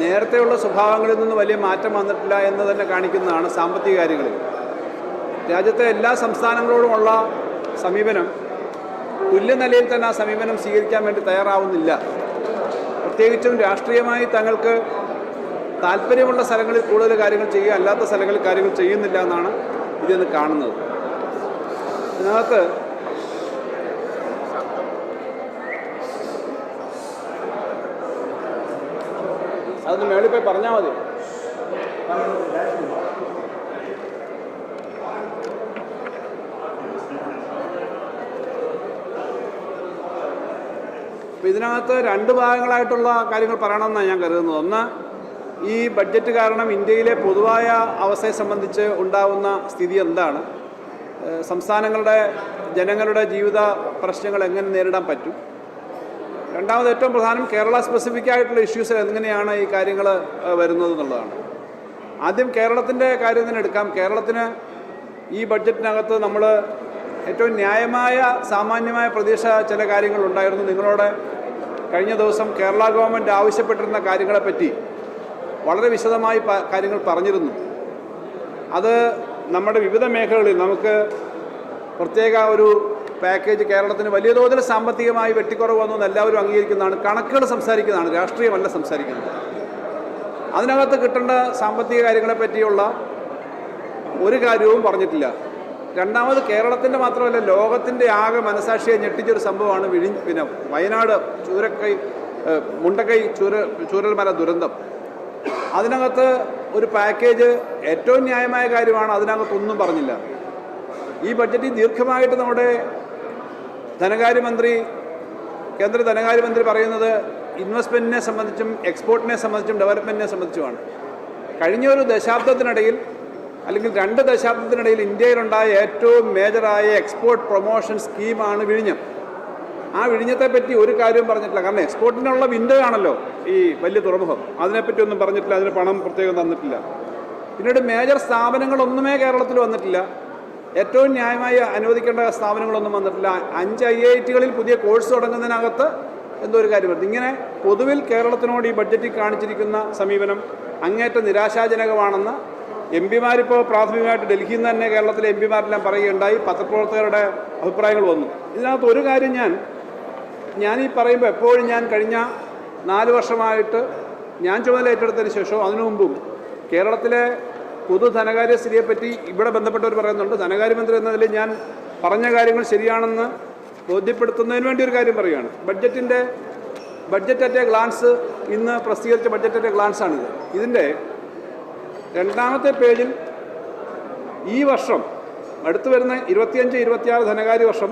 നേരത്തെയുള്ള സ്വഭാവങ്ങളിൽ നിന്ന് വലിയ മാറ്റം വന്നിട്ടില്ല എന്ന് തന്നെ കാണിക്കുന്നതാണ് സാമ്പത്തിക കാര്യങ്ങളിൽ. രാജ്യത്തെ എല്ലാ സംസ്ഥാനങ്ങളോടുമുള്ള സമീപനം തുല്യനിലയിൽ തന്നെ ആ സമീപനം സ്വീകരിക്കാൻ വേണ്ടി തയ്യാറാവുന്നില്ല. പ്രത്യേകിച്ചും രാഷ്ട്രീയമായി തങ്ങൾക്ക് താല്പര്യമുള്ള സ്ഥലങ്ങളിൽ കൂടുതൽ കാര്യങ്ങൾ ചെയ്യുക അല്ലാത്ത സ്ഥലങ്ങളിൽ കാര്യങ്ങൾ ചെയ്യുന്നില്ല എന്നാണ് ഇതിന്ന് കാണുന്നത്. ഇതിനകത്ത് പോയി പറഞ്ഞാൽ മതി. ഇതിനകത്ത് രണ്ട് ഭാഗങ്ങളായിട്ടുള്ള കാര്യങ്ങൾ പറയണമെന്നാണ് ഞാൻ കരുതുന്നത്. ഒന്ന് ഈ ബഡ്ജറ്റ് കാരണം ഇന്ത്യയിലെ പൊതുവായ അവസ്ഥയെ സംബന്ധിച്ച് ഉണ്ടാവുന്ന സ്ഥിതി എന്താണ്? സംസ്ഥാനങ്ങളുടെ ജനങ്ങളുടെ ജീവിത പ്രശ്നങ്ങൾ എങ്ങനെ നേരിടാൻ പറ്റും? രണ്ടാമത് ഏറ്റവും പ്രധാനം കേരള സ്പെസിഫിക് ആയിട്ടുള്ള ഇഷ്യൂസ് എങ്ങനെയാണ് ഈ കാര്യങ്ങൾ വരുന്നത് എന്നുള്ളതാണ്. ആദ്യം കേരളത്തിന്റെ കാര്യം തന്നെ എടുക്കാം. കേരളത്തിന് ഈ ബഡ്ജറ്റിനകത്ത് നമ്മൾ ഏറ്റവും ന്യായമായ സാമാന്യമായ പ്രതീക്ഷ ചില കാര്യങ്ങൾ ഉണ്ടായിരുന്നു. നിങ്ങളോട് കഴിഞ്ഞ ദിവസം കേരള ഗവൺമെന്റ് ആവശ്യപ്പെട്ടിരുന്ന കാര്യങ്ങളെപ്പറ്റി വളരെ വിശദമായി കാര്യങ്ങൾ പറഞ്ഞിരുന്നു. അത് നമ്മുടെ വിവിധ മേഖലകളിൽ നമുക്ക് പ്രത്യേക ഒരു പാക്കേജ് കേരളത്തിന് വലിയ തോതിൽ സാമ്പത്തികമായി വെട്ടിക്കുറവ് വന്നു എല്ലാവരും അംഗീകരിക്കുന്നതാണ്. കണക്കുകൾ സംസാരിക്കുന്നതാണ്. രാഷ്ട്രീയമല്ല സംസാരിക്കുന്നത്. അതിനകത്ത് കിട്ടേണ്ട സാമ്പത്തിക കാര്യങ്ങളെ പറ്റിയുള്ള ഒരു കാര്യവും പറഞ്ഞിട്ടില്ല. രണ്ടാമത് കേരളത്തിന്റെ മാത്രമല്ല ലോകത്തിന്റെ ആകെ മനസാക്ഷിയെ ഞെട്ടിച്ചൊരു സംഭവമാണ് വിഴി പിന്നെ വയനാട് ചൂരക്കൈ മുണ്ടക്കൈ ചൂര ചൂരൽമല ദുരന്തം. അതിനകത്ത് ഒരു പാക്കേജ് ഏറ്റവും ന്യായമായ കാര്യമാണ്. അതിനകത്തൊന്നും പറഞ്ഞില്ല. ഈ ബഡ്ജറ്റിൽ ദീർഘമായിട്ട് നമ്മുടെ ധനകാര്യമന്ത്രി കേന്ദ്ര ധനകാര്യമന്ത്രി പറയുന്നത് ഇൻവെസ്റ്റ്മെന്റിനെ സംബന്ധിച്ചും എക്സ്പോർട്ടിനെ സംബന്ധിച്ചും ഡെവലപ്മെന്റിനെ സംബന്ധിച്ചുമാണ്. കഴിഞ്ഞ ഒരു ദശാബ്ദത്തിനിടയിൽ അല്ലെങ്കിൽ രണ്ട് ദശാബ്ദത്തിനിടയിൽ ഇന്ത്യയിലുണ്ടായ ഏറ്റവും മേജറായ എക്സ്പോർട്ട് പ്രൊമോഷൻ സ്കീമാണ് വിഴിഞ്ഞം. ആ വിഴിഞ്ഞത്തെ പറ്റി ഒരു കാര്യവും പറഞ്ഞിട്ടില്ല. കാരണം എക്സ്പോർട്ടിനുള്ള വിൻഡോ ആണല്ലോ ഈ വലിയ തുറമുഖം. അതിനെപ്പറ്റി ഒന്നും പറഞ്ഞിട്ടില്ല. അതിന് പണം പ്രത്യേകം തന്നിട്ടില്ല. പിന്നീട് മേജർ സ്ഥാപനങ്ങളൊന്നുമേ കേരളത്തിൽ വന്നിട്ടില്ല. ഏറ്റവും ന്യായമായി അനുവദിക്കേണ്ട സ്ഥാപനങ്ങളൊന്നും വന്നിട്ടില്ല. അഞ്ച് ഐ ഐ ടികളിൽ പുതിയ കോഴ്സ് തുടങ്ങുന്നതിനകത്ത് എന്തോ ഒരു കാര്യം ഇങ്ങനെ പൊതുവിൽ കേരളത്തിനോട് ഈ ബഡ്ജറ്റിൽ കാണിച്ചിരിക്കുന്ന സമീപനം അങ്ങേറ്റം നിരാശാജനകമാണെന്ന് എം പിമാരിപ്പോൾ പ്രാഥമികമായിട്ട് ഡൽഹിയിൽ നിന്ന് തന്നെ കേരളത്തിലെ എം പിമാരെല്ലാം പറയുകയുണ്ടായി. പത്രപ്രവർത്തകരുടെ അഭിപ്രായങ്ങൾ വന്നു. ഇതിനകത്ത് ഒരു കാര്യം ഞാൻ ഞാൻ ഈ പറയുമ്പോൾ എപ്പോഴും ഞാൻ കഴിഞ്ഞ നാല് വർഷമായിട്ട് ഞാൻ ചുമതല ഏറ്റെടുത്തതിന് ശേഷവും അതിനു മുമ്പും കേരളത്തിലെ പൊതു ധനകാര്യ സ്ഥിതിയെപ്പറ്റി ഇവിടെ ബന്ധപ്പെട്ടവർ പറയുന്നുണ്ട്. ധനകാര്യമന്ത്രി എന്ന നിലയിൽ ഞാൻ പറഞ്ഞ കാര്യങ്ങൾ ശരിയാണെന്ന് ബോധ്യപ്പെടുത്തുന്നതിന് വേണ്ടി ഒരു കാര്യം പറയുകയാണ്. ബഡ്ജറ്റിന്റെ ബഡ്ജറ്റ് അറ്റ് എ ഗ്ലാൻസ് ഇന്ന് പ്രസിദ്ധീകരിച്ച ബഡ്ജറ്റ് അറ്റ് എ ഗ്ലാൻസ് ആണിത്. ഇതിന്റെ രണ്ടാമത്തെ പേജിൽ ഈ വർഷം അടുത്തു വരുന്ന ഇരുപത്തിയഞ്ച് ഇരുപത്തിയാറ് ധനകാര്യ വർഷം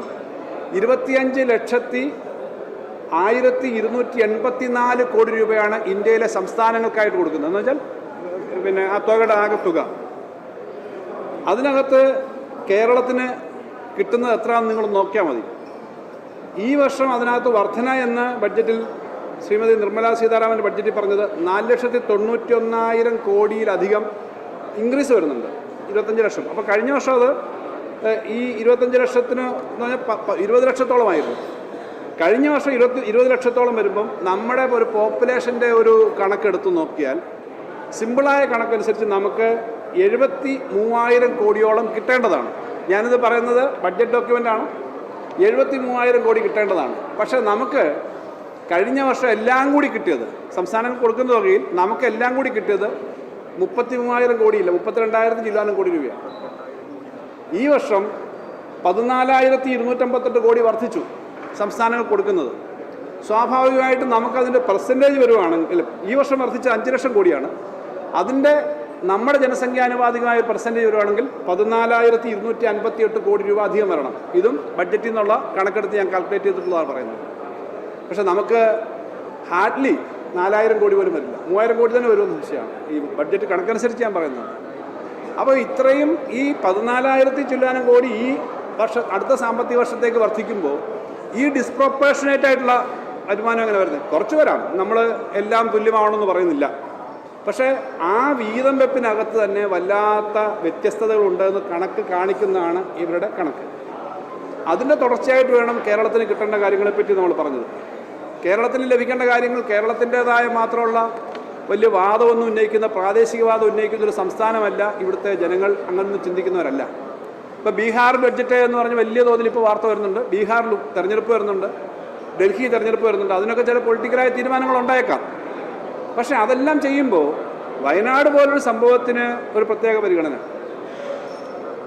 ഇരുപത്തിയഞ്ച് ലക്ഷത്തി ആയിരത്തി ഇരുന്നൂറ്റി എൺപത്തി നാല് കോടി രൂപയാണ് ഇന്ത്യയിലെ സംസ്ഥാനങ്ങൾക്കായിട്ട് കൊടുക്കുന്നത്. എന്ന് വെച്ചാൽ പിന്നെ ആ തുകയുടെ ആകെ തുക. അതിനകത്ത് കേരളത്തിന് കിട്ടുന്നത് എത്രയാണെന്ന് നിങ്ങൾ നോക്കിയാൽ മതി. ഈ വർഷം അതിനകത്ത് വർധന എന്ന ബഡ്ജറ്റിൽ ശ്രീമതി നിർമ്മലാ സീതാരാമന്റെ ബഡ്ജറ്റിൽ പറഞ്ഞത് നാല് ലക്ഷത്തി തൊണ്ണൂറ്റി ഒന്നായിരം കോടിയിലധികം ഇൻക്രീസ് വരുന്നുണ്ട്. ഇരുപത്തഞ്ച് ലക്ഷം. അപ്പോൾ കഴിഞ്ഞ വർഷം അത് ഈ ഇരുപത്തഞ്ച് ലക്ഷത്തിന് എന്ന് പറഞ്ഞാൽ ഇരുപത് ലക്ഷത്തോളമായിരുന്നു. കഴിഞ്ഞ വർഷം ഇരുപത്തി ഇരുപത് ലക്ഷത്തോളം വരുമ്പം നമ്മുടെ ഒരു പോപ്പുലേഷന്റെ ഒരു കണക്കെടുത്ത് നോക്കിയാൽ സിമ്പിളായ കണക്കനുസരിച്ച് നമുക്ക് എഴുപത്തി മൂവായിരം കോടിയോളം കിട്ടേണ്ടതാണ്. ഞാനിത് പറയുന്നത് ബഡ്ജറ്റ് ഡോക്യുമെന്റാണ് എഴുപത്തി മൂവായിരം കോടി കിട്ടേണ്ടതാണ്. പക്ഷേ നമുക്ക് കഴിഞ്ഞ വർഷം എല്ലാം കൂടി കിട്ടിയത് സംസ്ഥാനം കൊടുക്കുന്ന തുകയിൽ നമുക്ക് എല്ലാം കൂടി കിട്ടിയത് മുപ്പത്തി മൂവായിരം കോടിയില്ല മുപ്പത്തിരണ്ടായിരത്തി ചില്ലാനം കോടി രൂപയാണ്. ഈ വർഷം പതിനാലായിരത്തി ഇരുന്നൂറ്റമ്പത്തെട്ട് കോടി വർദ്ധിച്ചു സംസ്ഥാനങ്ങൾ കൊടുക്കുന്നത്. സ്വാഭാവികമായിട്ടും നമുക്കതിന്റെ പെർസെന്റേജ് വരുവാണെങ്കിൽ ഈ വർഷം വർദ്ധിച്ച അഞ്ച് ലക്ഷം കോടിയാണ്. അതിന്റെ നമ്മുടെ ജനസംഖ്യാനുപാതികമായ പെർസെന്റേജ് വരുവാണെങ്കിൽ പതിനാലായിരത്തി ഇരുന്നൂറ്റി അൻപത്തി എട്ട് കോടി രൂപ അധികം വരണം. ഇതും ബഡ്ജറ്റിൽ നിന്നുള്ള കണക്കെടുത്ത് ഞാൻ കാൽക്കുലേറ്റ് ചെയ്തിട്ടുള്ളതാണ് പറയുന്നത്. പക്ഷെ നമുക്ക് ഹാർഡ്ലി നാലായിരം കോടി പോലും വരില്ല. മൂവായിരം കോടി തന്നെ വരുമെന്ന് വിഷയമാണ് ഈ ബഡ്ജറ്റ് കണക്കനുസരിച്ച് ഞാൻ പറയുന്നത്. അപ്പോൾ ഇത്രയും ഈ പതിനാലായിരത്തി ചില്ലാനം കോടി ഈ വർഷ അടുത്ത സാമ്പത്തിക വർഷത്തേക്ക് വർദ്ധിക്കുമ്പോൾ ഈ ഡിസ്പ്രൊപ്പേഷനേറ്റ് ആയിട്ടുള്ള വരുമാനം എങ്ങനെ വരുന്നത്? കുറച്ച് വരാം. നമ്മൾ എല്ലാം തുല്യമാവണമെന്ന് പറയുന്നില്ല. പക്ഷേ ആ വീതം വെപ്പിനകത്ത് തന്നെ വല്ലാത്ത വ്യത്യസ്തതകളുണ്ടെന്ന് കണക്ക് കാണിക്കുന്നതാണ് ഇവരുടെ കണക്ക്. അതിന്റെ തുടർച്ചയായിട്ട് വേണം കേരളത്തിന് കിട്ടേണ്ട കാര്യങ്ങളെപ്പറ്റി നമ്മൾ പറഞ്ഞത്. കേരളത്തിന് ലഭിക്കേണ്ട കാര്യങ്ങൾ കേരളത്തിന്റെതായ മാത്രമുള്ള വലിയ വാദമൊന്നും ഉന്നയിക്കുന്ന പ്രാദേശികവാദം ഉന്നയിക്കുന്ന ഒരു സംസ്ഥാനമല്ല ഇവിടുത്തെ ജനങ്ങൾ അങ്ങനൊന്നും ചിന്തിക്കുന്നവരല്ല. ഇപ്പോൾ ബീഹാർ ബഡ്ജറ്റ് എന്ന് പറഞ്ഞ് വലിയ തോതിൽ ഇപ്പോൾ വാർത്ത വരുന്നുണ്ട്. ബീഹാറിൽ തെരഞ്ഞെടുപ്പ് വരുന്നുണ്ട്. ഡൽഹി തെരഞ്ഞെടുപ്പ് വരുന്നുണ്ട്. അതിനൊക്കെ ചില പൊളിറ്റിക്കലായ തീരുമാനങ്ങൾ ഉണ്ടായേക്കാം. പക്ഷേ അതെല്ലാം ചെയ്യുമ്പോൾ വയനാട് പോലൊരു സംഭവത്തിന് ഒരു പ്രത്യേക പരിഗണന.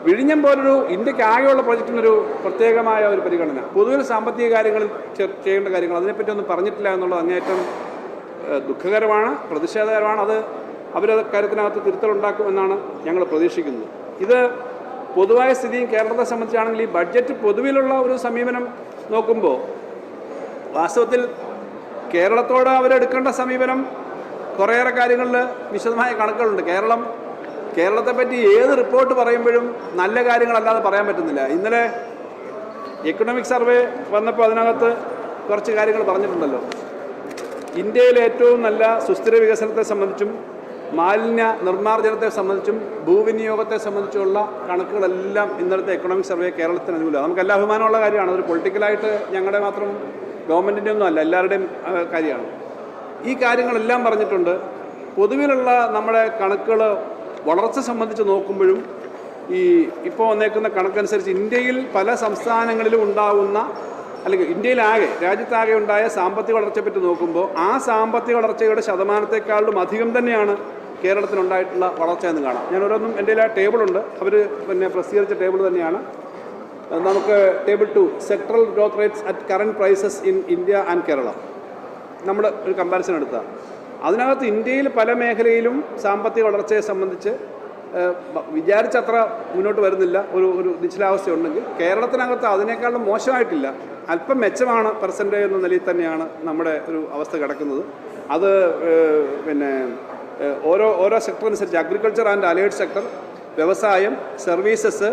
വിഴിഞ്ഞം പോലൊരു ഇന്ത്യയ്ക്ക് ആകെയുള്ള പ്രൊജക്റ്റിനൊരു പ്രത്യേകമായ ഒരു പരിഗണന. പൊതുവിൽ സാമ്പത്തിക കാര്യങ്ങളിൽ ചെയ്യേണ്ട കാര്യങ്ങൾ അതിനെപ്പറ്റി ഒന്നും പറഞ്ഞിട്ടില്ല എന്നുള്ളത് അങ്ങേയറ്റം ദുഃഖകരമാണ് പ്രതിഷേധകരമാണ്. അത് അവർ കാര്യത്തിനകത്ത് തിരുത്തലുണ്ടാക്കുമെന്നാണ് ഞങ്ങൾ പ്രതീക്ഷിക്കുന്നത്. ഇത് പൊതുവായ സ്ഥിതിയും കേരളത്തെ സംബന്ധിച്ചാണെങ്കിൽ ഈ ബഡ്ജറ്റ് പൊതുവിലുള്ള ഒരു സമീപനം നോക്കുമ്പോൾ വാസ്തവത്തിൽ കേരളത്തോട് അവരെടുക്കേണ്ട സമീപനം കുറേയേറെ കാര്യങ്ങളിൽ വിശദമായ കണക്കുകളുണ്ട്. കേരളം കേരളത്തെ പറ്റി ഏത് റിപ്പോർട്ട് പറയുമ്പോഴും നല്ല കാര്യങ്ങളല്ലാതെ പറയാൻ പറ്റുന്നില്ല. ഇന്നലെ എക്കണോമിക് സർവേ വന്നപ്പോൾ അതിനകത്ത് കുറച്ച് കാര്യങ്ങൾ പറഞ്ഞിട്ടുണ്ടല്ലോ. ഇന്ത്യയിലെ ഏറ്റവും നല്ല സുസ്ഥിര വികസനത്തെ സംബന്ധിച്ചും മാലിന്യ നിർമ്മാർജനത്തെ സംബന്ധിച്ചും ഭൂവിനിയോഗത്തെ സംബന്ധിച്ചുള്ള കണക്കുകളെല്ലാം ഇന്നലത്തെ എക്കണോമിക് സർവേ കേരളത്തിന് അനുകൂലമാണ്. നമുക്ക് എല്ലാ അഭിമാനമുള്ള കാര്യമാണ്. അതൊരു പൊളിറ്റിക്കലായിട്ട് ഞങ്ങളുടെ മാത്രം ഗവൺമെന്റിന്റെ ഒന്നും അല്ല എല്ലാവരുടെയും കാര്യമാണ്. ഈ കാര്യങ്ങളെല്ലാം പറഞ്ഞിട്ടുണ്ട്. പൊതുവിലുള്ള നമ്മുടെ കണക്കുകൾ വളർച്ച സംബന്ധിച്ച് നോക്കുമ്പോഴും ഈ ഇപ്പോൾ വന്നേക്കുന്ന കണക്കനുസരിച്ച് ഇന്ത്യയിൽ പല സംസ്ഥാനങ്ങളിലും ഉണ്ടാകുന്ന അല്ലെങ്കിൽ ഇന്ത്യയിലാകെ രാജ്യത്താകെ ഉണ്ടായ സാമ്പത്തിക വളർച്ചയെ പറ്റി നോക്കുമ്പോൾ ആ സാമ്പത്തിക വളർച്ചയുടെ ശതമാനത്തെക്കാളും അധികം തന്നെയാണ് കേരളത്തിനുണ്ടായിട്ടുള്ള വളർച്ച എന്ന് കാണാം. ഞാൻ ഓരോന്നും എന്റെ ആ ടേബിളുണ്ട് അവർ പിന്നെ പ്രസിദ്ധീകരിച്ച ടേബിൾ തന്നെയാണ്. നമുക്ക് table two sectoral growth rates at current prices in India and Kerala. നമ്മൾ ഒരു കമ്പാരിസൺ എടുത്താൽ അതിനകത്ത് ഇന്ത്യയിൽ പല മേഖലയിലും സാമ്പത്തിക വളർച്ചയെ സംബന്ധിച്ച് വിചാരിച്ചത്ര മുന്നോട്ട് വരുന്നില്ല. ഒരു ഒരു നിശ്ചലാവസ്ഥ ഉണ്ടെങ്കിൽ കേരളത്തിനകത്ത് അതിനേക്കാളും മോശമായിട്ടില്ല. അല്പം മെച്ചമാണ് പെർസെന്റേജ് എന്ന നിലയിൽ തന്നെയാണ് നമ്മുടെ ഒരു അവസ്ഥ കിടക്കുന്നത്. അത് പിന്നെ ഓരോ ഓരോ സെക്ടർ അനുസരിച്ച് അഗ്രികൾച്ചർ ആൻഡ് അലേഡ് സെക്ടർ വ്യവസായം സർവീസസ്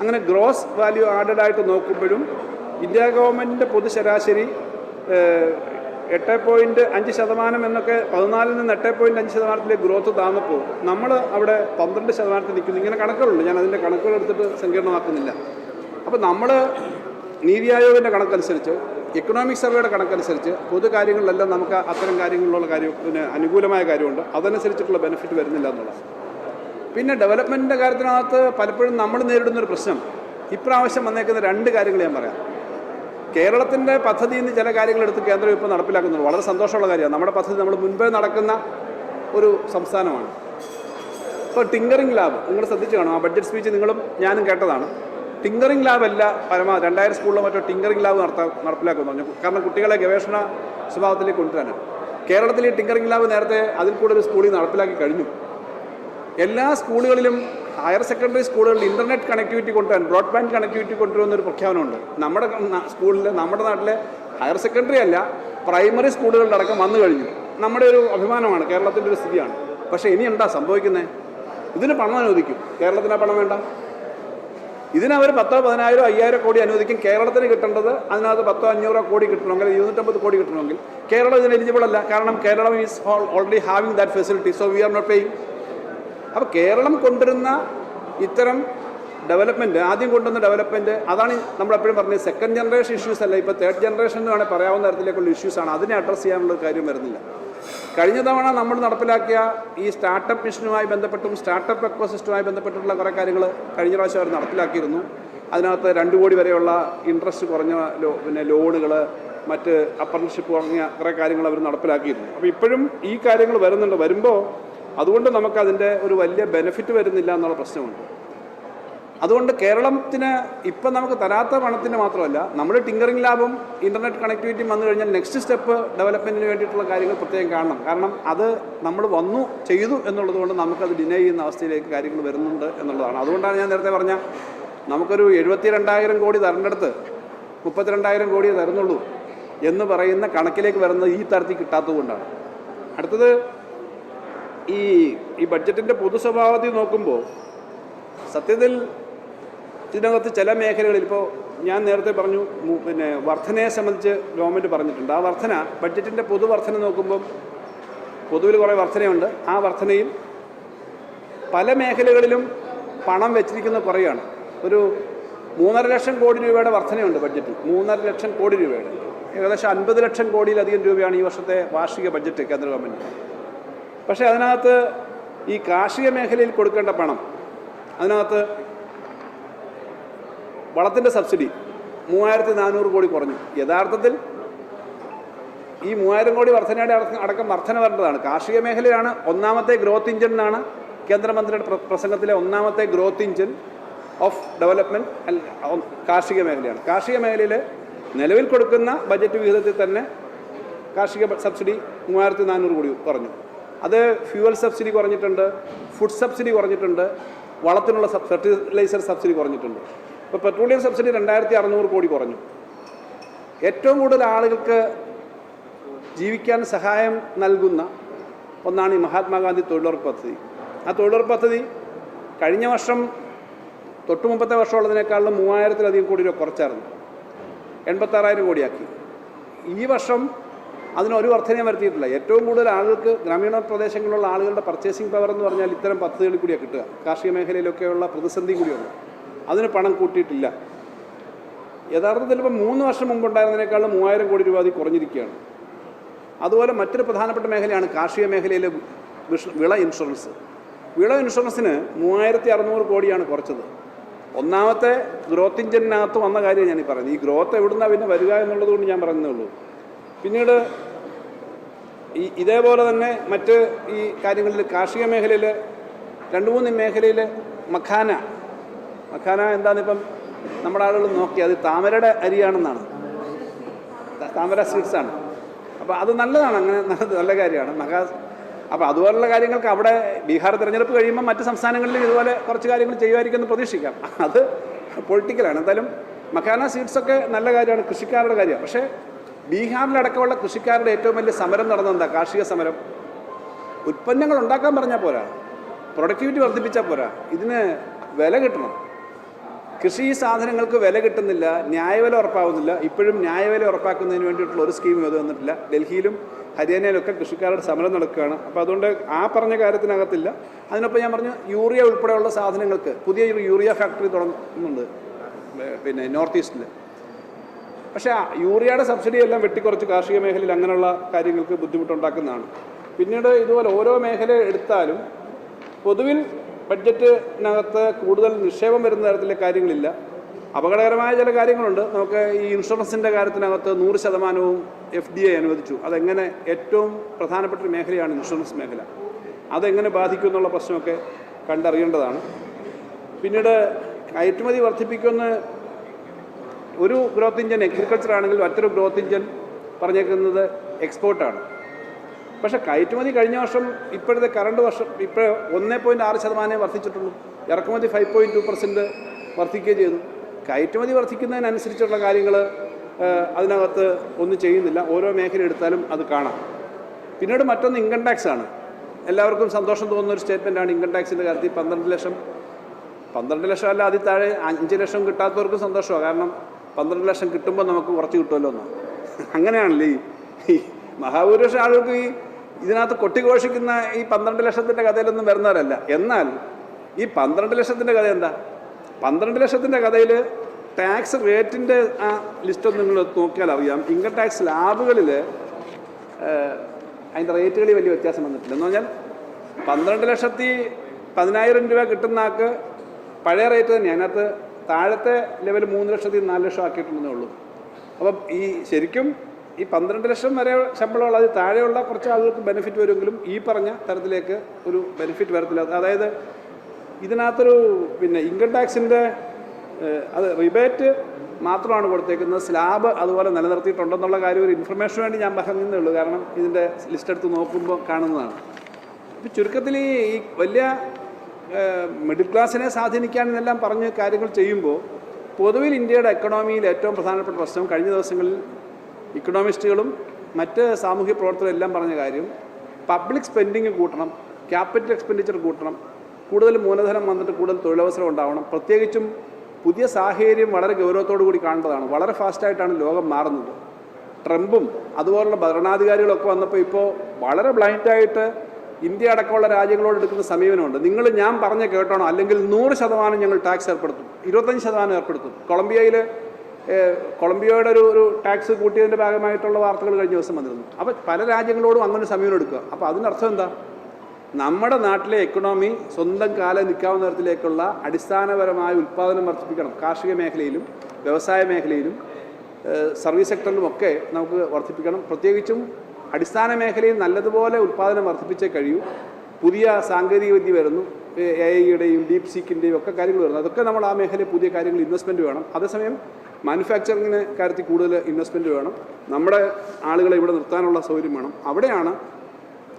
അങ്ങനെ ഗ്രോസ് വാല്യൂ ആഡഡ് ആയിട്ട് നോക്കുമ്പോഴും ഇന്ത്യ ഗവൺമെന്റിന്റെ പൊതു ശരാശരി എട്ട് പോയിന്റ് അഞ്ച് ശതമാനം എന്നൊക്കെ പതിനാലിൽ നിന്ന് എട്ട് പോയിന്റ് അഞ്ച് ശതമാനത്തിലേക്ക് ഗ്രോത്ത് താന്നപ്പോൾ നമ്മൾ അവിടെ പന്ത്രണ്ട് ശതമാനത്തിൽ നിൽക്കുന്നു. ഇങ്ങനെ കണക്കുകളുണ്ട്. ഞാൻ അതിന്റെ കണക്കുകൾ എടുത്തിട്ട് സങ്കീർണമാക്കുന്നില്ല. അപ്പോൾ നമ്മൾ നീതി ആയോഗിന്റെ കണക്കനുസരിച്ച് എക്കണോമിക് സർവേയുടെ കണക്കനുസരിച്ച് പൊതു കാര്യങ്ങളിലെല്ലാം നമുക്ക് അത്തരം കാര്യങ്ങളിലുള്ള കാര്യത്തിന് അനുകൂലമായ കാര്യമുണ്ട്. അതനുസരിച്ചിട്ടുള്ള ബെനിഫിറ്റ് വരുന്നില്ല എന്നുള്ളത് പിന്നെ ഡെവലപ്മെന്റിന്റെ കാര്യത്തിനകത്ത് പലപ്പോഴും നമ്മൾ നേരിടുന്നൊരു പ്രശ്നം ഇപ്രാവശ്യം വന്നേക്കുന്ന രണ്ട് കാര്യങ്ങൾ ഞാൻ പറയാം. കേരളത്തിന്റെ പദ്ധതിയിൽ നിന്ന് ചില കാര്യങ്ങൾ എടുത്ത് കേന്ദ്രം ഇപ്പോൾ നടപ്പിലാക്കുന്നത് വളരെ സന്തോഷമുള്ള കാര്യമാണ്. നമ്മുടെ പദ്ധതി നമ്മൾ മുൻപേ നടക്കുന്ന ഒരു സംസ്ഥാനമാണ്. ഇപ്പോൾ ടിങ്കറിംഗ് ലാബ് നിങ്ങൾ ശ്രദ്ധിച്ചു കാണും. ആ ബഡ്ജറ്റ് സ്പീച്ച് നിങ്ങളും ഞാനും കേട്ടതാണ്. ടിങ്കറിംഗ് ലാബ് അല്ല പരമാവധി രണ്ടായിരം സ്കൂളിലോ മറ്റോ ടിങ്കറിംഗ് ലാബ് നടത്താൻ നടപ്പിലാക്കുന്നു. കാരണം കുട്ടികളെ ഗവേഷണ സ്വഭാവത്തിലേക്ക് കൊണ്ടുവരാനാണ്. കേരളത്തിൽ ഈ ടിങ്കറിംഗ് ലാബ് നേരത്തെ അതിൽ കൂടെ ഒരു സ്കൂളിൽ നടപ്പിലാക്കി കഴിഞ്ഞു. എല്ലാ സ്കൂളുകളിലും ഹയർ സെക്കൻഡറി സ്കൂളുകളിൽ ഇന്റർനെറ്റ് കണക്ടിവിറ്റി കൊണ്ടുവരാൻ ബ്രോഡ്ബാൻഡ് കണക്ടിവിറ്റി കൊണ്ടുവരുന്ന ഒരു പ്രഖ്യാപനമുണ്ട്. നമ്മുടെ സ്കൂളിൽ നമ്മുടെ നാട്ടിലെ ഹയർ സെക്കൻഡറി അല്ല പ്രൈമറി സ്കൂളുകളിലടക്കം വന്നു കഴിഞ്ഞു. നമ്മുടെ ഒരു അഭിമാനമാണ് കേരളത്തിന്റെ ഒരു സ്ഥിതിയാണ്. പക്ഷേ ഇനി എന്താ സംഭവിക്കുന്നത് ഇതിന് പണം അനുവദിക്കും. കേരളത്തിന് പണം വേണ്ട. ഇതിനവർ പത്തോ പതിനായിരോ അയ്യായിരം കോടി അനുവദിക്കും. കേരളത്തിന് കിട്ടേണ്ടത് അതിനകത്ത് പത്തോ അഞ്ഞൂറോ കോടി കിട്ടണമെങ്കിൽ ഇരുന്നൂറ്റമ്പത് കോടി കിട്ടണമെങ്കിൽ കേരളം ഇതിന് എലിജിബിൾ അല്ല. കാരണം Keralam is already having that facility so we are not paying അപ്പോൾ കേരളം കൊണ്ടുവരുന്ന ഇത്തരം ഡെവലപ്മെന്റ് ആദ്യം കൊണ്ടുവന്ന ഡെവലപ്മെന്റ് അതാണ് നമ്മൾ എപ്പോഴും പറഞ്ഞത് സെക്കൻഡ് ജനറേഷൻ ഇഷ്യൂസ് അല്ല ഇപ്പോൾ തേർഡ് ജനറേഷൻ എന്ന് വേണേൽ പറയാവുന്ന തരത്തിലേക്കുള്ള ഇഷ്യൂസാണ് അതിനെ അഡ്രസ്സ് ചെയ്യാനുള്ള കാര്യം വരുന്നില്ല. കഴിഞ്ഞ തവണ നമ്മൾ നടപ്പിലാക്കിയ ഈ സ്റ്റാർട്ടപ്പ് മിഷനുമായി ബന്ധപ്പെട്ടും സ്റ്റാർട്ടപ്പ് എക്കോസിസ്റ്റുമായി ബന്ധപ്പെട്ടിട്ടുള്ള കുറേ കാര്യങ്ങൾ കഴിഞ്ഞ പ്രാവശ്യം അവർ നടപ്പിലാക്കിയിരുന്നു. അതിനകത്ത് രണ്ട് കോടി വരെയുള്ള ഇൻട്രസ്റ്റ് കുറഞ്ഞ ലോ പിന്നെ ലോണുകൾ മറ്റ് അപ്രൻഷിപ്പ് തുടങ്ങിയ കുറേ കാര്യങ്ങൾ അവർ നടപ്പിലാക്കിയിരുന്നു. അപ്പോൾ ഇപ്പോഴും ഈ കാര്യങ്ങൾ വരുന്നുണ്ട്. വരുമ്പോൾ അതുകൊണ്ട് നമുക്കതിന്റെ ഒരു വലിയ ബെനിഫിറ്റ് വരുന്നില്ല എന്നുള്ള പ്രശ്നമുണ്ട്. അതുകൊണ്ട് കേരളത്തിന് ഇപ്പം നമുക്ക് തരാത്ത പണത്തിന് മാത്രമല്ല നമ്മുടെ ടിങ്കറിംഗ് ലാബും ഇന്റർനെറ്റ് കണക്ടിവിറ്റിയും വന്നു കഴിഞ്ഞാൽ നെക്സ്റ്റ് സ്റ്റെപ്പ് ഡെവലപ്മെന്റിന് വേണ്ടിയിട്ടുള്ള കാര്യങ്ങൾ പ്രത്യേകം കാണണം. കാരണം അത് നമ്മൾ വന്നു ചെയ്തു എന്നുള്ളതുകൊണ്ട് നമുക്കത് ഡിനൈ ചെയ്യുന്ന അവസ്ഥയിലേക്ക് കാര്യങ്ങൾ വരുന്നുണ്ട് എന്നുള്ളതാണ്. അതുകൊണ്ടാണ് ഞാൻ നേരത്തെ പറഞ്ഞ നമുക്കൊരു എഴുപത്തി രണ്ടായിരം കോടി തരേണ്ടടുത്ത് മുപ്പത്തിരണ്ടായിരം കോടിയേ തരുന്നുള്ളൂ എന്ന് പറയുന്ന കണക്കിലേക്ക് വരുന്നത് ഈ തരത്തിൽ കിട്ടാത്തത് കൊണ്ടാണ് അടുത്തത് ഈ ഈ ബഡ്ജറ്റിന്റെ പൊതു സ്വഭാവത്തിൽ നോക്കുമ്പോൾ സത്യത്തിൽ ഇതിനകത്ത് ചില മേഖലകളിൽ ഇപ്പോൾ ഞാൻ നേരത്തെ പറഞ്ഞു പിന്നെ വർധനയെ സംബന്ധിച്ച് ഗവൺമെന്റ് പറഞ്ഞിട്ടുണ്ട്. ആ വർധന ബഡ്ജറ്റിന്റെ പൊതു വർധന നോക്കുമ്പം പൊതുവിൽ കുറേ വർധനയുണ്ട്. ആ വർധനയിൽ പല മേഖലകളിലും പണം വെച്ചിരിക്കുന്ന കുറയാണ്. ഒരു മൂന്നര ലക്ഷം കോടി രൂപയുടെ വർധനയുണ്ട് ബഡ്ജറ്റിൽ. മൂന്നര ലക്ഷം കോടി രൂപയുടെ. ഏകദേശം അൻപത് ലക്ഷം കോടിയിലധികം രൂപയാണ് ഈ വർഷത്തെ വാർഷിക ബഡ്ജറ്റ് കേന്ദ്ര ഗവൺമെന്റ് പക്ഷേ അതിനകത്ത് ഈ കാർഷിക മേഖലയിൽ കൊടുക്കേണ്ട പണം അതിനകത്ത് വളത്തിന്റെ സബ്സിഡി മൂവായിരത്തി നാനൂറ് കോടി കുറഞ്ഞു. യഥാർത്ഥത്തിൽ ഈ മൂവായിരം കോടി വർധനയുടെ അടക്കം- വർധന വരേണ്ടതാണ്. കാർഷിക മേഖലയാണ് ഒന്നാമത്തെ ഗ്രോത്ത് ഇഞ്ചൻ എന്നാണ് കേന്ദ്രമന്ത്രിയുടെ പ്ര- പ്രസംഗത്തിലെ ഒന്നാമത്തെ ഗ്രോത്ത് ഇഞ്ചൻ ഓഫ് ഡെവലപ്മെന്റ് കാർഷിക മേഖലയാണ്. കാർഷിക മേഖലയിൽ നിലവിൽ കൊടുക്കുന്ന ബജറ്റ് വിഹിതത്തിൽ തന്നെ കാർഷിക സബ്സിഡി മൂവായിരത്തി നാനൂറ് കോടി കുറഞ്ഞു. അത് ഫ്യൂവൽ സബ്സിഡി കുറഞ്ഞിട്ടുണ്ട് ഫുഡ് സബ്സിഡി കുറഞ്ഞിട്ടുണ്ട് വളത്തിനുള്ള ഫെർട്ടിലൈസർ സബ്സിഡി കുറഞ്ഞിട്ടുണ്ട്. ഇപ്പോൾ പെട്രോളിയം സബ്സിഡി രണ്ടായിരത്തി അറുന്നൂറ് കോടി കുറഞ്ഞു. ഏറ്റവും കൂടുതൽ ആളുകൾക്ക് ജീവിക്കാൻ സഹായം നൽകുന്ന ഒന്നാണ് ഈ മഹാത്മാഗാന്ധി തൊഴിലുറപ്പ് പദ്ധതി. ആ തൊഴിലുറപ്പ് പദ്ധതി കഴിഞ്ഞ വർഷം തൊട്ട് മുമ്പത്തെ വർഷമുള്ളതിനേക്കാളും മൂവായിരത്തിലധികം കോടി രൂപ കുറച്ചായിരുന്നു. എൺപത്താറായിരം കോടിയാക്കി. ഈ വർഷം അതിനൊരു വർധനയും വരുത്തിയിട്ടില്ല. ഏറ്റവും കൂടുതൽ ആളുകൾക്ക് ഗ്രാമീണ പ്രദേശങ്ങളിലുള്ള ആളുകളുടെ പർച്ചേസിംഗ് പവർ എന്ന് പറഞ്ഞാൽ ഇത്തരം പദ്ധതികളിൽ കൂടിയാണ് കിട്ടുക. കാർഷിക മേഖലയിലൊക്കെയുള്ള പ്രതിസന്ധി കൂടിയുണ്ട് അതിന് പണം കൂട്ടിയിട്ടില്ല. യഥാർത്ഥത്തിൽ ഇപ്പം മൂന്ന് വർഷം മുമ്പുണ്ടായിരുന്നതിനേക്കാളും മൂവായിരം കോടി രൂപ അതിൽ കുറഞ്ഞിരിക്കുകയാണ്. അതുപോലെ മറ്റൊരു പ്രധാനപ്പെട്ട മേഖലയാണ് കാർഷിക മേഖലയിലെ വിള ഇൻഷുറൻസ് വിള ഇൻഷുറൻസിന് മൂവായിരത്തി അറുന്നൂറ് കോടിയാണ് കുറച്ചത്. ഒന്നാമത്തെ ഗ്രോത്ത് ഇഞ്ചിനകത്ത് വന്ന കാര്യം ഞാൻ പറഞ്ഞത്. ഈ ഗ്രോത്ത് എവിടുന്നാണ് പിന്നെ വരിക എന്നുള്ളത് കൊണ്ട് ഞാൻ പറയുന്നേ ഉള്ളൂ. പിന്നീട് ഈ ഇതേപോലെ തന്നെ മറ്റ് ഈ കാര്യങ്ങളിൽ കാർഷിക മേഖലയിൽ രണ്ട് മൂന്ന് മേഖലയിൽ മഖാന. മഖാന എന്താണിപ്പം നമ്മുടെ ആളുകൾ നോക്കി അത് താമരയുടെ അരിയാണെന്നാണ്. താമര സ്വീറ്റ്സ് ആണ്. അപ്പോൾ അത് നല്ലതാണ് അങ്ങനെ നല്ല കാര്യമാണ്. മഹാ അപ്പോൾ അതുപോലുള്ള കാര്യങ്ങൾക്ക് അവിടെ ബീഹാർ തിരഞ്ഞെടുപ്പ് കഴിയുമ്പോൾ മറ്റ് സംസ്ഥാനങ്ങളിലും ഇതുപോലെ കുറച്ച് കാര്യങ്ങൾ ചെയ്യുമായിരിക്കും എന്ന് പ്രതീക്ഷിക്കാം. അത് പൊളിറ്റിക്കലാണ്. എന്തായാലും മഖാന സീഡ്സ് ഒക്കെ നല്ല കാര്യമാണ് കൃഷിക്കാരുടെ കാര്യമാണ്. പക്ഷേ ബീഹാറിലടക്കമുള്ള കൃഷിക്കാരുടെ ഏറ്റവും വലിയ സമരം നടന്നെന്താ കാർഷിക സമരം. ഉൽപ്പന്നങ്ങൾ ഉണ്ടാക്കാൻ പറഞ്ഞാൽ പോരാ. പ്രൊഡക്ടിവിറ്റി വർദ്ധിപ്പിച്ചാൽ പോരാ. ഇതിന് വില കിട്ടണം. കൃഷി സാധനങ്ങൾക്ക് വില കിട്ടുന്നില്ല ന്യായവില ഉറപ്പാവുന്നില്ല. ഇപ്പോഴും ന്യായവില ഉറപ്പാക്കുന്നതിന് വേണ്ടിയിട്ടുള്ള ഒരു സ്കീമും അത് വന്നിട്ടില്ല. ഡൽഹിയിലും ഹരിയാനയിലൊക്കെ കൃഷിക്കാരുടെ സമരം നടക്കുകയാണ്. അപ്പോൾ അതുകൊണ്ട് ആ പറഞ്ഞ കാര്യത്തിനകത്തില്ല. അതിനൊപ്പം ഞാൻ പറഞ്ഞു യൂറിയ ഉൾപ്പെടെയുള്ള സാധനങ്ങൾക്ക് പുതിയ യൂറിയ ഫാക്ടറി തുടങ്ങുന്നുണ്ട്. പിന്നെ നോർത്ത് ഈസ്റ്റിൽ പക്ഷേ യൂറിയയുടെ സബ്സിഡി എല്ലാം വെട്ടിക്കുറച്ച് കാർഷിക മേഖലയിൽ അങ്ങനെയുള്ള കാര്യങ്ങൾക്ക് ബുദ്ധിമുട്ടുണ്ടാക്കുന്നതാണ്. പിന്നീട് ഇതുപോലെ ഓരോ മേഖല എടുത്താലും പൊതുവിൽ ബഡ്ജറ്റിനകത്ത് കൂടുതൽ നിക്ഷേപം വരുന്ന തരത്തിലെ കാര്യങ്ങളില്ല. അപകടകരമായ ചില കാര്യങ്ങളുണ്ട്. നമുക്ക് ഈ ഇൻഷുറൻസിന്റെ കാര്യത്തിനകത്ത് നൂറ് ശതമാനവും എഫ് ഡി ഐ അനുവദിച്ചു. അതെങ്ങനെ ഏറ്റവും പ്രധാനപ്പെട്ട ഒരു മേഖലയാണ് ഇൻഷുറൻസ് മേഖല. അതെങ്ങനെ ബാധിക്കും എന്നുള്ള പ്രശ്നമൊക്കെ കണ്ടറിയേണ്ടതാണ്. പിന്നീട് കയറ്റുമതി വർദ്ധിപ്പിക്കുമെന്ന് ഒരു ഗ്രോത്ത് ഇഞ്ചൻ അഗ്രികൾച്ചർ ആണെങ്കിൽ മറ്റൊരു ഗ്രോത്ത് ഇഞ്ചൻ പറഞ്ഞേക്കുന്നത് എക്സ്പോർട്ടാണ് പക്ഷേ കയറ്റുമതി കഴിഞ്ഞ വർഷം ഇപ്പോഴത്തെ കറണ്ട് വർഷം ഇപ്പോൾ ഒന്നേ പോയിന്റ് ആറ് ശതമാനമേ വർദ്ധിച്ചിട്ടുള്ളൂ. ഇറക്കുമതി ഫൈവ് പോയിന്റ് ടു പെർസെന്റ് വർദ്ധിക്കുകയും ചെയ്തു. കയറ്റുമതി വർദ്ധിക്കുന്നതിനനുസരിച്ചുള്ള കാര്യങ്ങൾ അതിനകത്ത് ഒന്നും ചെയ്യുന്നില്ല. ഓരോ മേഖല എടുത്താലും അത് കാണാം. പിന്നീട് മറ്റൊന്ന് ഇൻകം ടാക്സ് ആണ്. എല്ലാവർക്കും സന്തോഷം തോന്നുന്ന ഒരു സ്റ്റേറ്റ്മെന്റാണ് ഇൻകം ടാക്സിന്റെ കാര്യത്തിൽ പന്ത്രണ്ട് ലക്ഷം. പന്ത്രണ്ട് ലക്ഷം അല്ല അതിൽ താഴെ അഞ്ച് ലക്ഷം കിട്ടാത്തവർക്കും സന്തോഷമാണ്. കാരണം പന്ത്രണ്ട് ലക്ഷം കിട്ടുമ്പോൾ നമുക്ക് കുറച്ച് കിട്ടുമല്ലോ എന്ന്. അങ്ങനെയാണല്ലേ ഈ- മഹാഭൂരിപക്ഷം ആളുകൾക്ക് ഈ ഇതിനകത്ത് കൊട്ടിഘോഷിക്കുന്ന ഈ പന്ത്രണ്ട് ലക്ഷത്തിന്റെ കഥയിലൊന്നും വരുന്നവരല്ല. എന്നാൽ ഈ പന്ത്രണ്ട് ലക്ഷത്തിന്റെ കഥ എന്താ? പന്ത്രണ്ട് ലക്ഷത്തിന്റെ കഥയിൽ ടാക്സ് റേറ്റിന്റെ ആ ലിസ്റ്റ് ഒന്ന് നിങ്ങൾ നോക്കിയാൽ അറിയാം. ഇൻകം ടാക്സ് ലാബുകളിൽ അതിന്റെ റേറ്റുകളിൽ വലിയ വ്യത്യാസം വന്നിട്ടില്ല. എന്ന് പറഞ്ഞാൽ പന്ത്രണ്ട് ലക്ഷത്തി പതിനായിരം രൂപ കിട്ടുന്ന ആൾക്ക് പഴയ റേറ്റ് തന്നെയാണ്. അതിനകത്ത് താഴത്തെ ലെവൽ മൂന്ന് ലക്ഷത്തി നാല് ലക്ഷം ആക്കിയിട്ടുണ്ടെന്നേ ഉള്ളൂ. അപ്പം ഈ ശരിക്കും ഈ പന്ത്രണ്ട് ലക്ഷം വരെ ശമ്പളമുള്ള അതിൽ താഴെയുള്ള കുറച്ച് ആളുകൾക്ക് ബെനിഫിറ്റ് വരുമെങ്കിലും ഈ പറഞ്ഞ തരത്തിലേക്ക് ഒരു ബെനിഫിറ്റ് വരത്തില്ല. അതായത് ഇതിനകത്തൊരു പിന്നെ ഇൻകം ടാക്സിന്റെ അത് റിബേറ്റ് മാത്രമാണ് കൊടുത്തേക്കുന്നത്. സ്ലാബ് അതുപോലെ നിലനിർത്തിയിട്ടുണ്ടെന്നുള്ള കാര്യം ഒരു ഇൻഫർമേഷൻ വേണ്ടി ഞാൻ പറഞ്ഞതേ ഉള്ളൂ. കാരണം ഇതിന്റെ ലിസ്റ്റ് എടുത്ത് നോക്കുമ്പോൾ കാണുന്നതാണ്. ഇപ്പം ചുരുക്കത്തിൽ ഈ ഈ വലിയ മിഡിൽ ക്ലാസ്സിനെ സ്വാധീനിക്കാൻ എന്നെല്ലാം പറഞ്ഞ് കാര്യങ്ങൾ ചെയ്യുമ്പോൾ പൊതുവിൽ ഇന്ത്യയുടെ എക്കണോമിയിൽ ഏറ്റവും പ്രധാനപ്പെട്ട പ്രശ്നം കഴിഞ്ഞ ദിവസങ്ങളിൽ ഇക്കണോമിസ്റ്റുകളും മറ്റ് സാമൂഹ്യ പ്രവർത്തകരും എല്ലാം പറഞ്ഞ കാര്യം പബ്ലിക് സ്പെൻഡിങ് കൂട്ടണം ക്യാപിറ്റൽ എക്സ്പെൻഡിച്ചർ കൂട്ടണം കൂടുതൽ മൂലധനം വന്നിട്ട് കൂടുതൽ തൊഴിലവസരം ഉണ്ടാവണം പ്രത്യേകിച്ചും പുതിയ സാഹചര്യം വളരെ ഗൗരവത്തോടു കൂടി കാണേണ്ടതാണ് വളരെ ഫാസ്റ്റായിട്ടാണ് ലോകം മാറുന്നത്. ട്രംപും അതുപോലുള്ള ഭരണാധികാരികളൊക്കെ വന്നപ്പോൾ ഇപ്പോൾ വളരെ ബ്ലൈൻഡായിട്ട് ഇന്ത്യ അടക്കമുള്ള രാജ്യങ്ങളോട് എടുക്കുന്ന സമീപനമുണ്ട്. നിങ്ങൾ ഞാൻ പറഞ്ഞ കേട്ടോണോ. അല്ലെങ്കിൽ നൂറ് ശതമാനം ഞങ്ങൾ ടാക്സ് ഏർപ്പെടുത്തും. ഇരുപത്തഞ്ച് ശതമാനം ഏർപ്പെടുത്തും. കൊളംബിയയിൽ കൊളംബിയയുടെ ഒരു ഒരു ടാക്സ് കൂട്ടിയതിന്റെ ഭാഗമായിട്ടുള്ള വാർത്തകൾ കഴിഞ്ഞ ദിവസം വന്നിരുന്നു. അപ്പോൾ പല രാജ്യങ്ങളോടും അങ്ങനെ സമീപനം എടുക്കുക. അപ്പോൾ അതിനർത്ഥം എന്താ? നമ്മുടെ നാട്ടിലെ എക്കണോമി സ്വന്തം കാലം നിൽക്കാവുന്ന തരത്തിലേക്കുള്ള അടിസ്ഥാനപരമായ ഉൽപ്പാദനം വർദ്ധിപ്പിക്കണം. കാർഷിക മേഖലയിലും വ്യവസായ മേഖലയിലും സർവീസ് സെക്ടറിലും ഒക്കെ നമുക്ക് വർദ്ധിപ്പിക്കണം. പ്രത്യേകിച്ചും അടിസ്ഥാന മേഖലയിൽ നല്ലതുപോലെ ഉൽപ്പാദനം വർദ്ധിപ്പിച്ചേ കഴിയൂ. പുതിയ സാങ്കേതിക വിദ്യ വരുന്നു. എ ഐയുടെയും ഡീപ് സീക്കിന്റെയും ഒക്കെ കാര്യങ്ങൾ വരുന്നു. അതൊക്കെ നമ്മൾ ആ മേഖലയിൽ പുതിയ കാര്യങ്ങൾ ഇൻവെസ്റ്റ്മെന്റ് വേണം. അതേസമയം മാനുഫാക്ചറിങ്ങിന് കാര്യത്തിൽ കൂടുതൽ ഇൻവെസ്റ്റ്മെന്റ് വേണം. നമ്മുടെ ആളുകളെ ഇവിടെ നിർത്താനുള്ള സൗകര്യം വേണം. അവിടെയാണ്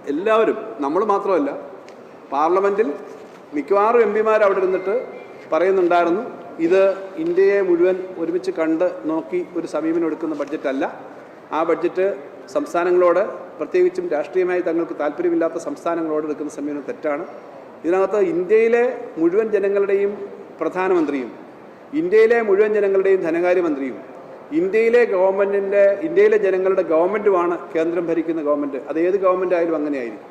എല്ലാവരും നമ്മൾ മാത്രമല്ല പാർലമെന്റിൽ മിക്കവാറും എം പിമാർ അവിടെ ഇരുന്നിട്ട് പറയുന്നുണ്ടായിരുന്നു ഇത് ഇന്ത്യയെ മുഴുവൻ ഒരുമിച്ച് കണ്ട് നോക്കി ഒരു സമീപനം എടുക്കുന്ന ബഡ്ജറ്റല്ല ആ ബഡ്ജറ്റ് സംസ്ഥാനങ്ങളോട് പ്രത്യേകിച്ചും രാഷ്ട്രീയമായി തങ്ങൾക്ക് താല്പര്യമില്ലാത്ത സംസ്ഥാനങ്ങളോട് എടുക്കുന്ന സമീപനം തെറ്റാണ്. ഇതിനകത്ത് ഇന്ത്യയിലെ മുഴുവൻ ജനങ്ങളുടെയും പ്രധാനമന്ത്രിയും ഇന്ത്യയിലെ മുഴുവൻ ജനങ്ങളുടെയും ധനകാര്യമന്ത്രിയും ഇന്ത്യയിലെ ഗവൺമെന്റിന്റെ ഇന്ത്യയിലെ ജനങ്ങളുടെ ഗവൺമെന്റുമാണ് കേന്ദ്രം ഭരിക്കുന്ന ഗവൺമെന്റ് അത് ഏത് ഗവൺമെന്റ് ആയാലും അങ്ങനെയായിരിക്കും.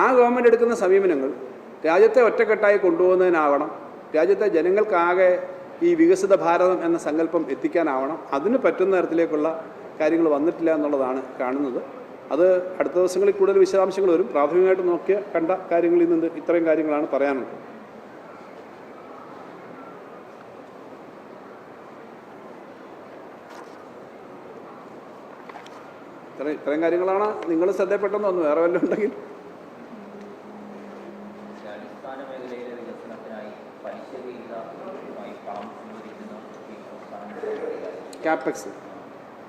ആ ഗവൺമെന്റ് എടുക്കുന്ന സമീപനങ്ങൾ രാജ്യത്തെ ഒറ്റക്കെട്ടായി കൊണ്ടുപോകുന്നതിനാവണം. രാജ്യത്തെ ജനങ്ങൾക്കാകെ ഈ വികസിത ഭാരതം എന്ന സങ്കല്പം എത്തിക്കാനാവണം. അതിന് പറ്റുന്ന തരത്തിലേക്കുള്ള കാര്യങ്ങൾ വന്നിട്ടില്ല എന്നുള്ളതാണ് കാണുന്നത്. അത് അടുത്ത ദിവസങ്ങളിൽ കൂടുതൽ വിശദാംശങ്ങൾ വരും. പ്രാഥമികമായിട്ട് നോക്കിയ കണ്ട കാര്യങ്ങളിൽ നിന്ന് ഇത്രയും കാര്യങ്ങളാണ് പറയാനുള്ളത്. ഇത്രയും ഇത്രയും കാര്യങ്ങളാണ് നിങ്ങൾ ശ്രദ്ധപ്പെട്ടെന്ന് തോന്നുന്നു വേറെ വല്ലതും ഉണ്ടെങ്കിൽ. അടിസ്ഥാന മേഖലയിലെ വികസനത്തിനായി പലിശരഹിതമായി പണം അനുവദിക്കുന്ന ഈ സംസ്ഥാനങ്ങളുടെ കാപ്പെക്സ്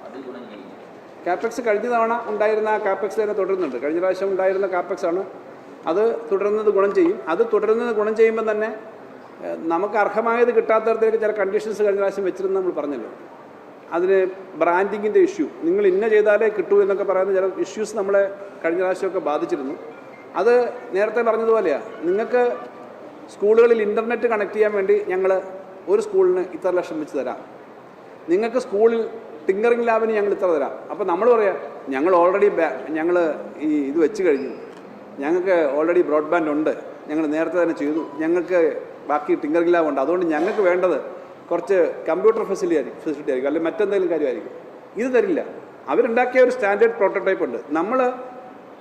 അത് ഗുണം ചെയ്യും കാപ്പെക്സ് കഴിഞ്ഞ തവണ ഉണ്ടായിരുന്ന ആ കാപ്പെക്സ് തന്നെ തുടരുന്നുണ്ട്. കഴിഞ്ഞ പ്രാവശ്യം ഉണ്ടായിരുന്ന കാപ്പെക്സ് ആണ്. അത് തുടരുന്നത് ഗുണം ചെയ്യും. അത് തുടരുന്നത് ഗുണം ചെയ്യുമ്പോൾ തന്നെ നമുക്ക് അർഹമായത് കിട്ടാത്ത തരത്തിലേക്ക് ചില കണ്ടീഷൻസ് കഴിഞ്ഞ പ്രാവശ്യം വെച്ചിരുന്ന് നമ്മൾ പറഞ്ഞല്ലോ. അതിന് ബ്രാൻഡിങ്ങിന്റെ ഇഷ്യൂ നിങ്ങൾ ഇന്ന ചെയ്താലേ കിട്ടൂ എന്നൊക്കെ പറയുന്ന ചില ഇഷ്യൂസ് നമ്മളെ കഴിഞ്ഞ പ്രാവശ്യമൊക്കെ ബാധിച്ചിരുന്നു. അത് നേരത്തെ പറഞ്ഞതുപോലെയാണ് നിങ്ങൾക്ക് സ്കൂളുകളിൽ ഇന്റർനെറ്റ് കണക്ട് ചെയ്യാൻ വേണ്ടി ഞങ്ങൾ ഒരു സ്കൂളിന് ഇത്ര ലക്ഷം വെച്ച് തരാം. നിങ്ങൾക്ക് സ്കൂളിൽ ടിങ്കറിംഗ് ലാബിന് ഞങ്ങൾ ഇത്ര തരാം. അപ്പോൾ നമ്മൾ പറയാം ഞങ്ങൾ ഓൾറെഡി ഞങ്ങൾ ഈ ഇത് വെച്ച് കഴിഞ്ഞു. ഞങ്ങൾക്ക് ഓൾറെഡി ബ്രോഡ്ബാൻഡ് ഉണ്ട്. ഞങ്ങൾ നേരത്തെ തന്നെ ചെയ്തു. ഞങ്ങൾക്ക് ബാക്കി ടിങ്കറിംഗ് ലാബ് ഉണ്ട്. അതുകൊണ്ട് ഞങ്ങൾക്ക് വേണ്ടത് കുറച്ച് കമ്പ്യൂട്ടർ ഫെസിലിറ്റി ആയിരിക്കും ഫെസിലിറ്റി ആയിരിക്കും. അല്ലെങ്കിൽ മറ്റെന്തെങ്കിലും കാര്യമായിരിക്കും. ഇത് തരില്ല. അവരുണ്ടാക്കിയ ഒരു സ്റ്റാൻഡേർഡ് പ്രോട്ടോടൈപ്പ് ഉണ്ട്. നമ്മൾ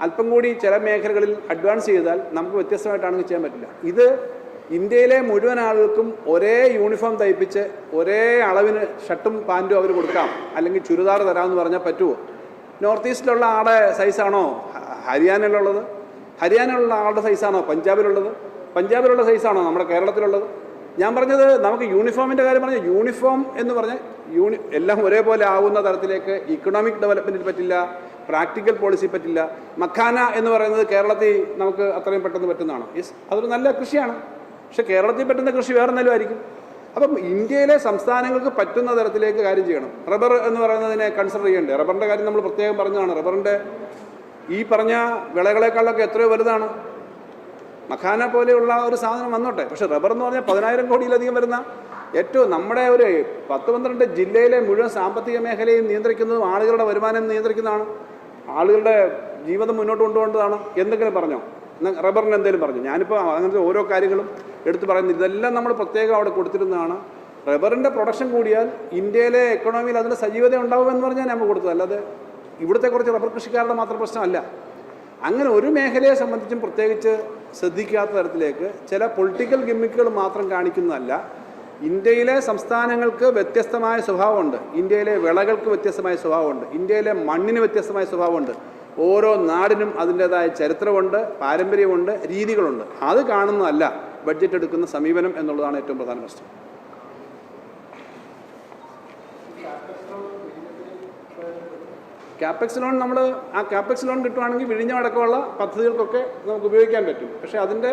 അല്പം കൂടി ചില മേഖലകളിൽ അഡ്വാൻസ് ചെയ്താൽ നമുക്ക് വ്യത്യസ്തമായിട്ടാണെങ്കിൽ ചെയ്യാൻ പറ്റില്ല. ഇത് ഇന്ത്യയിലെ മുഴുവൻ ആളുകൾക്കും ഒരേ യൂണിഫോം തയ്പ്പിച്ച് ഒരേ അളവിന് ഷർട്ടും പാന്റും അവർ കൊടുക്കാം. അല്ലെങ്കിൽ ചുരിദാർ തരാമെന്ന് പറഞ്ഞാൽ പറ്റുമോ നോർത്ത് ഈസ്റ്റിലുള്ള ആളുടെ സൈസാണോ? ഹരിയാനയിലുള്ളത്. ഹരിയാനയിലുള്ള ആളുടെ സൈസാണോ? പഞ്ചാബിലുള്ളത്. പഞ്ചാബിലുള്ള സൈസാണോ നമ്മുടെ കേരളത്തിലുള്ളത്? ഞാൻ പറഞ്ഞത് നമുക്ക് യൂണിഫോമിന്റെ കാര്യം പറഞ്ഞാൽ യൂണിഫോം എന്ന് പറഞ്ഞാൽ യൂണി എല്ലാം ഒരേപോലെ ആവുന്ന തരത്തിലേക്ക് ഇക്കണോമിക് ഡെവലപ്മെന്റിൽ പറ്റില്ല പ്രാക്ടിക്കൽ പോളിസി പറ്റില്ല. മഖാന എന്ന് പറയുന്നത് കേരളത്തിൽ നമുക്ക് അത്രയും പെട്ടെന്ന് പറ്റുന്നതാണ്. യെസ് അതൊരു നല്ല കൃഷിയാണ്. പക്ഷെ കേരളത്തിൽ പറ്റുന്ന കൃഷി വേറെ എന്തെങ്കിലും ആയിരിക്കും. അപ്പം ഇന്ത്യയിലെ സംസ്ഥാനങ്ങൾക്ക് പറ്റുന്ന തരത്തിലേക്ക് കാര്യം ചെയ്യണം. റബ്ബർ എന്ന് പറയുന്നതിനെ കൺസിഡർ ചെയ്യേണ്ടത് റബ്ബറിന്റെ കാര്യം നമ്മൾ പ്രത്യേകം പറഞ്ഞതാണ്. റബ്ബറിന്റെ ഈ പറഞ്ഞ വിളകളെക്കാളൊക്കെ എത്രയോ വലുതാണ്. മഖാന പോലെയുള്ള ഒരു സാധനം വന്നോട്ടെ. പക്ഷെ റബ്ബർ എന്ന് പറഞ്ഞാൽ പതിനായിരം കോടിയിലധികം വരുന്ന ഏറ്റവും നമ്മുടെ ഒരു പത്ത് പന്ത്രണ്ട് ജില്ലയിലെ മുഴുവൻ സാമ്പത്തിക മേഖലയും നിയന്ത്രിക്കുന്നതും ആളുകളുടെ വരുമാനം നിയന്ത്രിക്കുന്നതാണ്. ആളുകളുടെ ജീവിതം മുന്നോട്ട് കൊണ്ടുപോകേണ്ടതാണ്. എന്തെങ്കിലും പറഞ്ഞോ? റബ്ബറിന് എന്തെങ്കിലും പറഞ്ഞു. ഞാനിപ്പോൾ അങ്ങനത്തെ ഓരോ കാര്യങ്ങളും എടുത്തു പറയുന്നു. ഇതെല്ലാം നമ്മൾ പ്രത്യേകം അവിടെ കൊടുത്തിരുന്നതാണ്. റബ്ബറിന്റെ പ്രൊഡക്ഷൻ കൂടിയാൽ ഇന്ത്യയിലെ എക്കണോമിയിൽ അതിന്റെ സജീവത ഉണ്ടാവുമെന്ന് പറഞ്ഞാൽ നമ്മൾ കൊടുത്തത്. അല്ലാതെ ഇവിടുത്തെ കുറച്ച് റബ്ബർ കൃഷിക്കാരുടെ മാത്രം പ്രശ്നമല്ല. അങ്ങനെ ഒരു മേഖലയെ സംബന്ധിച്ചും പ്രത്യേകിച്ച് ശ്രദ്ധിക്കാത്ത തരത്തിലേക്ക് ചില പൊളിറ്റിക്കൽ ഗിമ്മിക്കുകൾ മാത്രം കാണിക്കുന്നതല്ല. ഇന്ത്യയിലെ സംസ്ഥാനങ്ങൾക്ക് വ്യത്യസ്തമായ സ്വഭാവമുണ്ട്. ഇന്ത്യയിലെ വിളകൾക്ക് വ്യത്യസ്തമായ സ്വഭാവമുണ്ട്. ഇന്ത്യയിലെ മണ്ണിന് വ്യത്യസ്തമായ സ്വഭാവമുണ്ട്. ഓരോ നാടിനും അതിന്റെതായ ചരിത്രമുണ്ട് പാരമ്പര്യമുണ്ട് രീതികളുണ്ട്. അത് കാണുന്നതല്ല ബഡ്ജറ്റ് എടുക്കുന്ന സമീപനം എന്നുള്ളതാണ് ഏറ്റവും പ്രധാന പ്രശ്നം ക്യാപെക്സ് ലോൺ നമ്മൾ ആ ക്യാപെക്സ് ലോൺ കിട്ടുവാണെങ്കിൽ വിഴിഞ്ഞമടക്കമുള്ള പദ്ധതികൾക്കൊക്കെ നമുക്ക് ഉപയോഗിക്കാൻ പറ്റും. പക്ഷേ അതിന്റെ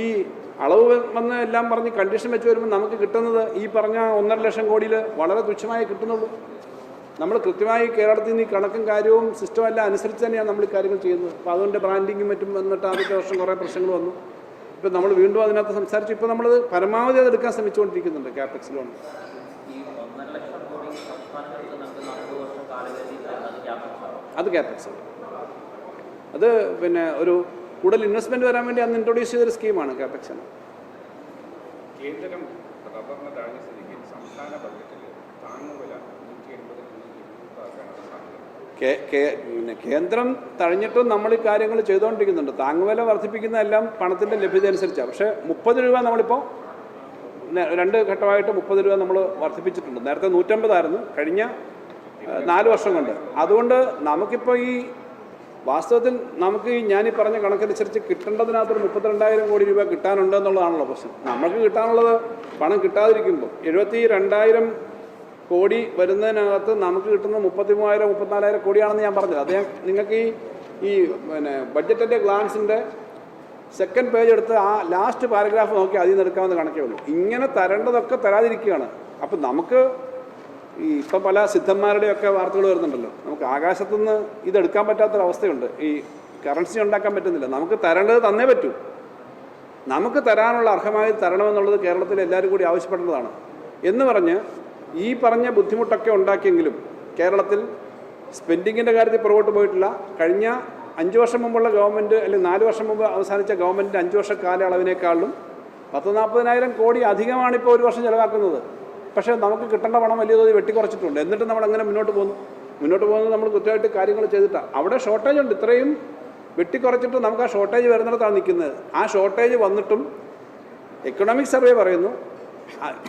ഈ അളവ് വന്ന് എല്ലാം പറഞ്ഞ് കണ്ടീഷൻ വെച്ച് വരുമ്പോൾ നമുക്ക് കിട്ടുന്നത് ഈ പറഞ്ഞ ഒന്നര ലക്ഷം കോടിയിൽ വളരെ തുച്ഛമായി കിട്ടുന്നുള്ളൂ. നമ്മൾ കൃത്യമായി കേരളത്തിൽ നിന്ന് ഈ കണക്കും കാര്യവും സിസ്റ്റം എല്ലാം അനുസരിച്ച് തന്നെയാണ് നമ്മൾ ഈ കാര്യങ്ങൾ ചെയ്യുന്നത്. അപ്പോൾ അതുകൊണ്ട് ബ്രാൻഡിങ്ങും മറ്റും വന്നിട്ട് ആദ്യത്തെ വർഷം കുറേ പ്രശ്നങ്ങൾ വന്നു. ഇപ്പം നമ്മൾ വീണ്ടും അതിനകത്ത് സംസാരിച്ചു ഇപ്പോൾ നമ്മൾ പരമാവധി അത് എടുക്കാൻ ശ്രമിച്ചുകൊണ്ടിരിക്കുന്നുണ്ട് ക്യാപെക്സ് ലോൺ അത് ക്യാപെക്സ് അത് പിന്നെ ഒരു കൂടുതൽ ഇൻവെസ്റ്റ്മെന്റ് വരാൻ വേണ്ടി അന്ന് ഇൻട്രൊഡ്യൂസ് ചെയ്തൊരു സ്കീമാണ് ക്യാപെക്സ് കേന്ദ്രം റബ്ബറിന് താഴ്ന്ന സ്ഥിതിക്ക് സംസ്ഥാന ബജറ്റിൽ കേന്ദ്രം തഴഞ്ഞിട്ടും നമ്മൾ ഈ കാര്യങ്ങൾ ചെയ്തുകൊണ്ടിരിക്കുന്നുണ്ട്. താങ്ങുവില വർദ്ധിപ്പിക്കുന്നതെല്ലാം പണത്തിന്റെ ലഭ്യത അനുസരിച്ചാണ് പക്ഷേ മുപ്പത് രൂപ നമ്മളിപ്പോൾ രണ്ട് ഘട്ടമായിട്ട് മുപ്പത് രൂപ നമ്മൾ വർദ്ധിപ്പിച്ചിട്ടുണ്ട്. നേരത്തെ നൂറ്റമ്പതായിരുന്നു കഴിഞ്ഞ നാല് വർഷം കൊണ്ട്. അതുകൊണ്ട് നമുക്കിപ്പോൾ ഈ വാസ്തവത്തിൽ നമുക്ക് ഈ ഞാനീ പറഞ്ഞ കണക്കനുസരിച്ച് കിട്ടേണ്ടതിനകത്തൊരു മുപ്പത്തിരണ്ടായിരം കോടി രൂപ കിട്ടാനുണ്ട് എന്നുള്ളതാണല്ലോ പ്രശ്നം. നമുക്ക് കിട്ടാനുള്ളത് പണം കിട്ടാതിരിക്കുമ്പോൾ എഴുപത്തി രണ്ടായിരം കോടി വരുന്നതിനകത്ത് നമുക്ക് കിട്ടുന്ന മുപ്പത്തി മൂവായിരം മുപ്പത്തിനാലായിരം കോടിയാണെന്ന് ഞാൻ പറഞ്ഞത്. അദ്ദേഹം നിങ്ങൾക്ക് ഈ ഈ പിന്നെ ബഡ്ജറ്റിന്റെ ഗ്ലാൻസിന്റെ സെക്കൻഡ് പേജ് എടുത്ത് ആ ലാസ്റ്റ് പാരഗ്രാഫ് നോക്കി അതിൽ നിന്ന് എടുക്കാമെന്ന് കണക്കേ ഉള്ളൂ. ഇങ്ങനെ തരേണ്ടതൊക്കെ തരാതിരിക്കുകയാണ്. അപ്പം നമുക്ക് ഈ ഇപ്പം പല സിദ്ധന്മാരുടെയൊക്കെ വാർത്തകൾ വരുന്നുണ്ടല്ലോ. നമുക്ക് ആകാശത്തുനിന്ന് ഇതെടുക്കാൻ പറ്റാത്തൊരവസ്ഥയുണ്ട് ഈ കറൻസി ഉണ്ടാക്കാൻ പറ്റുന്നില്ല. നമുക്ക് തരേണ്ടത് തന്നേ പറ്റൂ. നമുക്ക് തരാനുള്ള അർഹമായി തരണമെന്നുള്ളത് കേരളത്തിൽ എല്ലാവരും കൂടി ആവശ്യപ്പെടേണ്ടതാണ്. എന്ന് പറഞ്ഞ് ഈ പറഞ്ഞ ബുദ്ധിമുട്ടൊക്കെ ഉണ്ടാക്കിയെങ്കിലും കേരളത്തിൽ സ്പെൻഡിങ്ങിന്റെ കാര്യത്തിൽ പുറകോട്ട് പോയിട്ടില്ല. കഴിഞ്ഞ അഞ്ച് വർഷം മുമ്പുള്ള ഗവൺമെന്റ് അല്ലെങ്കിൽ നാല് വർഷം മുമ്പ് അവസാനിച്ച ഗവൺമെന്റിന്റെ അഞ്ച് വർഷ കാലയളവിനേക്കാളും പത്ത് നാൽപ്പതിനായിരം കോടി അധികമാണ് ഇപ്പോൾ ഒരു വർഷം ചിലവാക്കുന്നത്. പക്ഷേ നമുക്ക് കിട്ടേണ്ട പണം വലിയ തോതിൽ വെട്ടിക്കുറച്ചിട്ടുണ്ട്. എന്നിട്ട് നമ്മൾ അങ്ങനെ മുന്നോട്ട് പോകുന്നു. മുന്നോട്ട് പോകുന്നത് നമ്മൾ കൃത്യമായിട്ട് കാര്യങ്ങൾ ചെയ്തിട്ടാണ്. അവിടെ ഷോർട്ടേജ് ഉണ്ട്. ഇത്രയും വെട്ടിക്കുറച്ചിട്ട് നമുക്ക് ആ ഷോർട്ടേജ് വരുന്നിടത്താണ് നിൽക്കുന്നത്. ആ ഷോർട്ടേജ് വന്നിട്ടും എക്കണോമിക് സർവേ പറയുന്നു.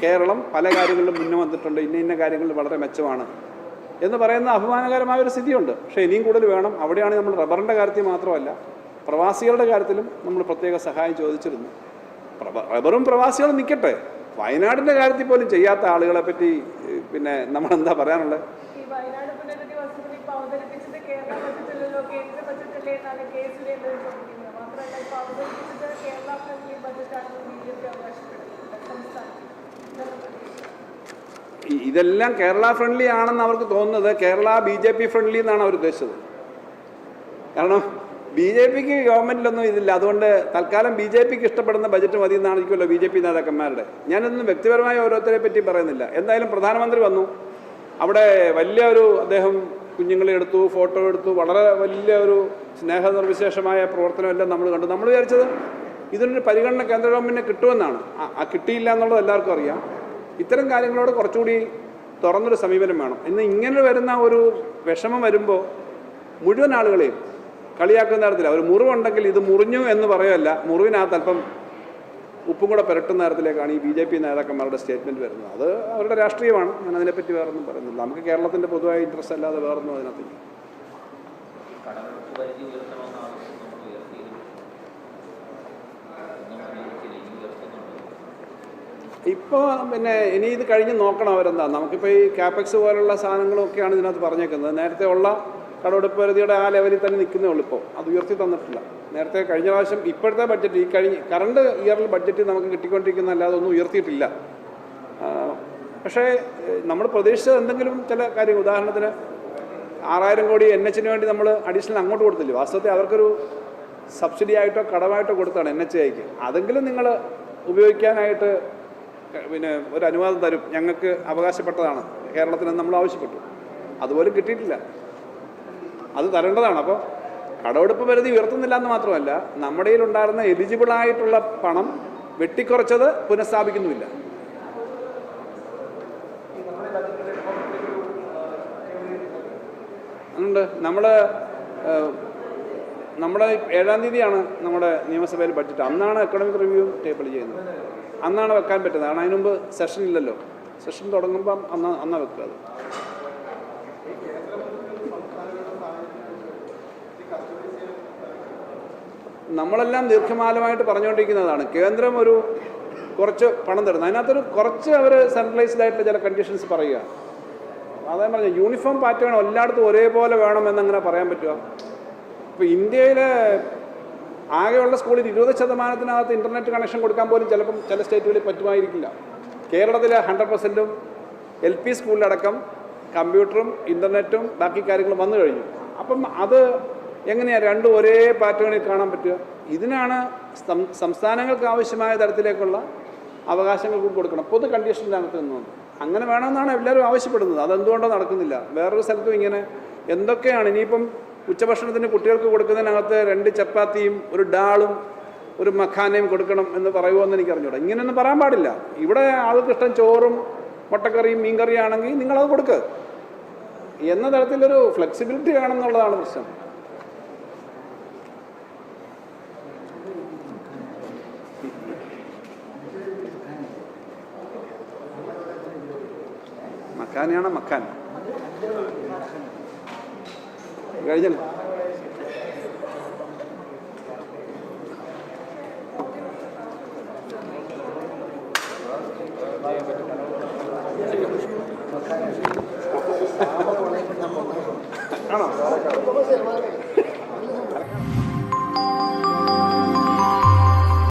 കേരളം പല കാര്യങ്ങളിലും മുന്നേ വന്നിട്ടുണ്ട് ഇന്ന ഇന്ന കാര്യങ്ങളിൽ വളരെ മെച്ചമാണ് എന്ന് പറയുന്ന അഭിമാനകരമായ ഒരു സ്ഥിതിയുണ്ട്. പക്ഷേ ഇനിയും കൂടുതൽ വേണം. അവിടെയാണ് നമ്മൾ റബ്ബറിന്റെ കാര്യത്തിൽ മാത്രമല്ല പ്രവാസികളുടെ കാര്യത്തിലും നമ്മൾ പ്രത്യേക സഹായം ചോദിച്ചിരുന്നു. റബ്ബറും പ്രവാസികളും നിൽക്കട്ടെ. വയനാടിന്റെ കാര്യത്തിൽ പോലും ചെയ്യാത്ത ആളുകളെ പറ്റി പിന്നെ നമ്മൾ എന്താ പറയാനുള്ളത് കേരള ബജറ്റാണെന്ന് ബി ജെ പി അവകാശപ്പെടുന്നുണ്ട് സംസ്ഥാനത്ത്. ഈ- ഇതെല്ലാം കേരള ഫ്രണ്ട്ലി ആണെന്ന് അവർക്ക് തോന്നുന്നത് Kerala B J P friendly എന്നാണ് അവർ ഉദ്ദേശിച്ചത്. കാരണം ബി ജെ പിക്ക് ഗവൺമെന്റിലൊന്നും ഇതില്ല. അതുകൊണ്ട് തൽക്കാലം ബി ജെ പിക്ക് ഇഷ്ടപ്പെടുന്ന ബജറ്റ് മതി എന്നാണിരിക്കുമല്ലോ ബി ജെ പി നേതാക്കന്മാരുടെ. ഞാനൊന്നും വ്യക്തിപരമായ ഓരോരുത്തരെ പറ്റി പറയുന്നില്ല. എന്തായാലും പ്രധാനമന്ത്രി വന്നു. അവിടെ വലിയ ഒരു അദ്ദേഹം കുഞ്ഞുങ്ങളെ എടുത്തു ഫോട്ടോ എടുത്തു. വളരെ വലിയ ഒരു സ്നേഹനിർവിശേഷമായ പ്രവർത്തനമെല്ലാം നമ്മൾ കണ്ടു. നമ്മൾ വിചാരിച്ചത് ഇതിനൊരു പരിഗണന കേന്ദ്ര ഗവൺമെന്റിന് കിട്ടുമെന്നാണ്. ആ- കിട്ടിയില്ല എന്നുള്ളത് എല്ലാവർക്കും അറിയാം. ഇത്തരം കാര്യങ്ങളോട് കുറച്ചുകൂടി തുറന്നൊരു സമീപനം വേണം. ഇന്ന് ഇങ്ങനെ വരുന്ന ഒരു വിഷമം വരുമ്പോൾ മുഴുവൻ ആളുകളെയും കളിയാക്കുന്ന തരത്തില്ല ഒരു മുറിവുണ്ടെങ്കിൽ ഇത് മുറിഞ്ഞു എന്ന് പറയുമല്ല മുറിവിനകത്ത് അല്പം ഉപ്പും കൂടെ പുരട്ടുന്ന തരത്തിലേക്കാണ് ഈ ബി ജെ പി നേതാക്കന്മാരുടെ സ്റ്റേറ്റ്മെന്റ് വരുന്നത്. അത് അവരുടെ രാഷ്ട്രീയമാണ്. ഞാൻ അതിനെപ്പറ്റി വേറൊന്നും പറയുന്നില്ല. നമുക്ക് കേരളത്തിന്റെ പൊതുവായ ഇൻട്രസ്റ്റ് അല്ലാതെ വേറൊന്നും അതിനകത്തില്ല കടമെടുപ്പ് പരിധി ഉയർത്തണമെന്ന ആവശ്യം നമ്മൾ ഉയർത്തിയിരുന്നു ഒന്നും അനുവദിച്ചില്ല ഇനി ഉയർത്തുന്നുണ്ട് ഇപ്പോൾ പിന്നെ ഇനി ഇത് കഴിഞ്ഞ് നോക്കണം അവരെന്താ. നമുക്കിപ്പോൾ ഈ ക്യാപെക്സ് പോലുള്ള സാധനങ്ങളൊക്കെയാണ് ഇതിനകത്ത് പറഞ്ഞേക്കുന്നത്. നേരത്തെ ഉള്ള കടവെടുപ്പ് പരിധിയുടെ ആ ലെവലിൽ തന്നെ നിൽക്കുന്നേ ഉള്ളൂ ഇപ്പോൾ അത് ഉയർത്തി തന്നിട്ടില്ല. നേരത്തെ കഴിഞ്ഞ പ്രാവശ്യം ഇപ്പോഴത്തെ ബഡ്ജറ്റ് ഈ കഴിഞ്ഞ കറണ്ട് ഇയറിൽ ബഡ്ജറ്റ് നമുക്ക് കിട്ടിക്കൊണ്ടിരിക്കുന്ന അല്ലാതെ ഒന്നും ഉയർത്തിയിട്ടില്ല പക്ഷേ നമ്മൾ പ്രതീക്ഷിച്ചത് എന്തെങ്കിലും ചില കാര്യം ഉദാഹരണത്തിന് ആറായിരം കോടി എൻ എച്ചിന് വേണ്ടി നമ്മൾ അഡീഷണൽ അങ്ങോട്ട് കൊടുത്തില്ല? വാസ്തവത്തിൽ അവർക്കൊരു സബ്സിഡി ആയിട്ടോ കടമായിട്ടോ കൊടുത്താണ് എൻ എച്ച് ഐക്ക് അതെങ്കിലും നിങ്ങൾ ഉപയോഗിക്കാനായിട്ട് പിന്നെ ഒരു അനുവാദം തരും. ഞങ്ങൾക്ക് അവകാശപ്പെട്ടതാണ്. കേരളത്തിന് നമ്മൾ ആവശ്യപ്പെട്ടു. അതുപോലും കിട്ടിയിട്ടില്ല. അത് തരേണ്ടതാണ്. അപ്പോൾ കടമെടുപ്പ് പരിധി ഉയർത്തുന്നില്ല എന്ന് മാത്രമല്ല നമ്മുടെ ഉണ്ടായിരുന്ന എലിജിബിൾ ആയിട്ടുള്ള പണം വെട്ടിക്കുറച്ചത് പുനഃസ്ഥാപിക്കുന്നുമില്ല. അതുകൊണ്ട് നമ്മൾ നമ്മുടെ ഏഴാം തീയതിയാണ് നമ്മുടെ നിയമസഭയിൽ ബഡ്ജറ്റ്. അന്നാണ് എക്കണോമിക് റിവ്യൂ ടേബിൾ ചെയ്യുന്നത്. അന്നാണ് വെക്കാൻ പറ്റുന്നത്. കാരണം അതിന് മുമ്പ് സെഷൻ ഇല്ലല്ലോ. സെഷൻ തുടങ്ങുമ്പം അന്ന് അന്നാ വെക്കുക അത്. നമ്മളെല്ലാം ദീർഘമാലമായിട്ട് പറഞ്ഞുകൊണ്ടിരിക്കുന്നതാണ്. കേന്ദ്രം ഒരു കുറച്ച് പണം തരുന്നത് അതിനകത്തൊരു കുറച്ച് അവർ സെൻട്രലൈസ്ഡ് ആയിട്ടുള്ള ചില കണ്ടീഷൻസ് പറയുക. അതേ പറഞ്ഞ യൂണിഫോം പാറ്റേൺ എല്ലായിടത്തും ഒരേപോലെ വേണമെന്നങ്ങനെ പറയാൻ പറ്റുക? ഇപ്പോൾ ഇന്ത്യയിലെ ആകെയുള്ള സ്കൂളിൽ ഇരുപത് ശതമാനത്തിനകത്ത് ഇന്റർനെറ്റ് കണക്ഷൻ കൊടുക്കാൻ പോലും ചിലപ്പം ചില സ്റ്റേറ്റുകളിൽ പറ്റുമായിരിക്കില്ല. കേരളത്തിലെ ഹൺഡ്രഡ് പെർസെന്റും എൽ പി സ്കൂളിലടക്കം കമ്പ്യൂട്ടറും ഇന്റർനെറ്റും ബാക്കി കാര്യങ്ങളും വന്നു കഴിഞ്ഞു. അപ്പം അത് എങ്ങനെയാണ് രണ്ടും ഒരേ പാറ്റേണിൽ കാണാൻ പറ്റുക? ഇതിനാണ് സംസ്ഥാനങ്ങൾക്ക് ആവശ്യമായ തരത്തിലേക്കുള്ള അവകാശങ്ങൾ കൂടി കൊടുക്കണം. പൊതു കണ്ടീഷനിനകത്ത് നിന്നുകൊണ്ട്. അങ്ങനെ വേണമെന്നാണ് എല്ലാവരും ആവശ്യപ്പെടുന്നത്. അതെന്തുകൊണ്ടോ നടക്കുന്നില്ല. വേറൊരു സ്ഥലത്തും ഇങ്ങനെ. എന്തൊക്കെയാണ്? ഇനിയിപ്പം ഉച്ചഭക്ഷണത്തിന് കുട്ടികൾക്ക് കൊടുക്കുന്നതിനകത്ത് രണ്ട് ചപ്പാത്തിയും ഒരു ഡാളും ഒരു മഖാനയും കൊടുക്കണം എന്ന് പറയുമോയെന്ന് എനിക്ക് അറിഞ്ഞൂടാ ഇങ്ങനെയൊന്നും പറയാൻ പാടില്ല. ഇവിടെ ആൾക്കിഷ്ടം ചോറും മുട്ടക്കറിയും മീൻകറിയും ആണെങ്കിൽ നിങ്ങളത് കൊടുക്കുക എന്ന തരത്തിലൊരു ഫ്ലെക്സിബിലിറ്റി വേണം എന്നുള്ളതാണ് പ്രശ്നം. മക്കാനാണ് മക്കാൻ കഴിഞ്ഞല്ലേ. ആണോ?